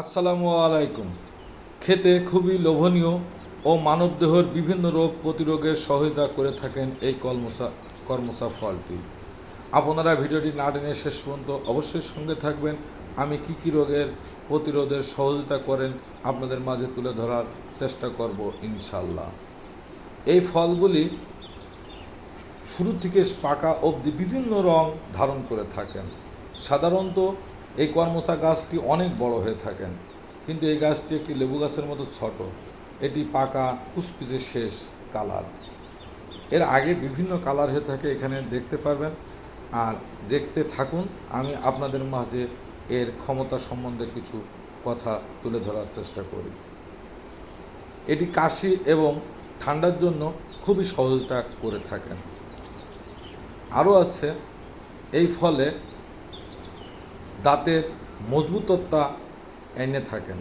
আসসালামু আলাইকুম। খেতে খুবই লোভনীয় ও মানবদেহের বিভিন্ন রোগ প্রতিরোধের সহায়তা করে থাকেন এই কলমসা কর্মসা ফলটি আপনারা ভিডিওটি না টেনে শেষ পর্যন্ত অবশ্যই সঙ্গে থাকবেন। আমি কি কি রোগের প্রতিরোধের সহযোগিতা করেন আপনাদের মাঝে তুলে ধরার চেষ্টা করব ইনশাল্লাহ এই ফলগুলি শুরু থেকে পাকা অবধি বিভিন্ন রং ধারণ করে থাকেন। সাধারণত এই কর্মসা গাছটি অনেক বড় হয়ে থাকেন, কিন্তু এই গাছটি একটি লেবু গাছের মতো ছোট। এটি পাকা কুচকুচে শেষ কালার। এর আগে বিভিন্ন কালার হয়ে থাকে, এখানে দেখতে পারবেন। আর দেখতে থাকুন, আমি আপনাদের মাঝে এর ক্ষমতা সম্বন্ধে কিছু কথা তুলে ধরার চেষ্টা করি। এটি কাশি এবং ঠান্ডার জন্য খুবই সহযোগিতা করে থাকেন। আরও আছে, এই ফলে দাঁতের মজবুততা এনে থাকেন।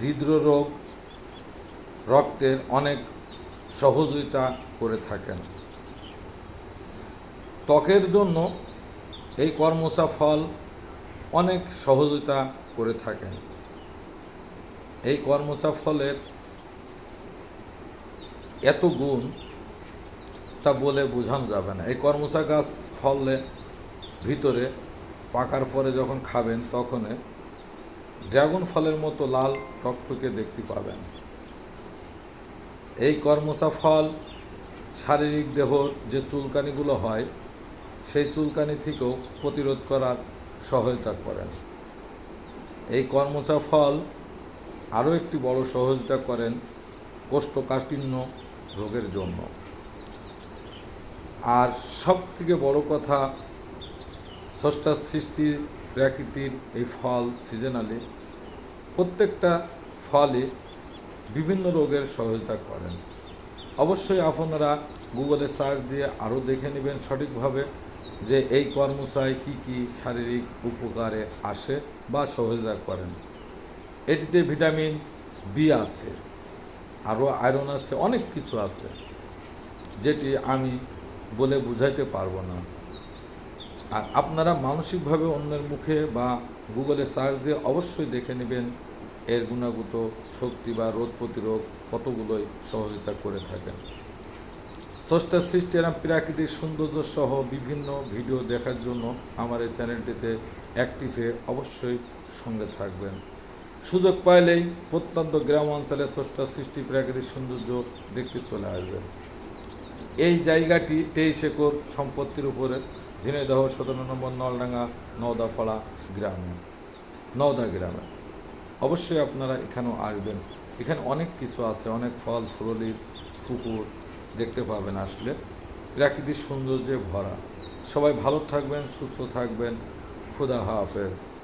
হৃদরোগ রক্তের অনেক সহযোগিতা করে থাকেন। ত্বকের জন্য এই কর্মসা ফল অনেক সহযোগিতা করে থাকেন। এই কর্মসা ফলের এত গুণ তা বলে বোঝানো যাবে না। এই কর্মসা গাছ ফলে ভিতরে পাকার পরে যখন খাবেন, তখন ড্রাগন ফলের মতো লাল টকটকে দেখতে পাবেন। এই কর্মচা ফল শারীরিক দেহর যে চুলকানিগুলো হয়, সেই চুলকানি থেকেও প্রতিরোধ করার সহায়তা করেন। এই কর্মচা ফল আরও একটি বড় সহযোগিতা করেন কোষ্ঠকাঠিন্য রোগের জন্য। আর সব থেকে বড় কথা ষষ্ঠার সৃষ্টি প্রাকৃতির এই ফল সিজনালি প্রত্যেকটা ফলই বিভিন্ন রোগের সহায়তা করেন। অবশ্যই আপনারা গুগলে সার্চ দিয়ে আরও দেখে নেবেন সঠিকভাবে যে এই কর্মশায় কি কি শারীরিক উপকারে আসে বা সহায়তা করেন। এটিতে ভিটামিন বি আছে, আরও আয়রন আছে, অনেক কিছু আছে, যেটি আমি বলে বুঝাইতে পারব না। আর আপনারা মানসিকভাবে অন্যের মুখে বা গুগলে সার্চ দিয়ে অবশ্যই দেখে নেবেন এর গুণাগত শক্তি বা রোগ প্রতিরোধ কতগুলোই সহযোগিতা করে থাকেন ষষ্ঠা সৃষ্টি এরম প্রাকৃতিক সৌন্দর্য সহ বিভিন্ন ভিডিও দেখার জন্য আমার এই চ্যানেলটিতে অ্যাক্টিভে অবশ্যই সঙ্গে থাকবেন। সুযোগ পাইলেই প্রত্যন্ত গ্রাম অঞ্চলে ষষ্ঠা সৃষ্টি প্রাকৃতিক সৌন্দর্য দেখতে চলে আসবেন। এই জায়গাটি তেইশ একর সম্পত্তির উপরে ঝিনাইদহ, সতেরো নম্বর নলডাঙ্গা নওদাফাড়া গ্রামে, নওদা গ্রামে। অবশ্যই আপনারা এখানেও আসবেন। এখানে অনেক কিছু আছে, অনেক ফল ফুরলির পুকুর দেখতে পাবেন আসলে। প্রাকৃতিক সৌন্দর্যে ভরা। সবাই ভালো থাকবেন, সুস্থ থাকবেন। খুদা হাফেজ।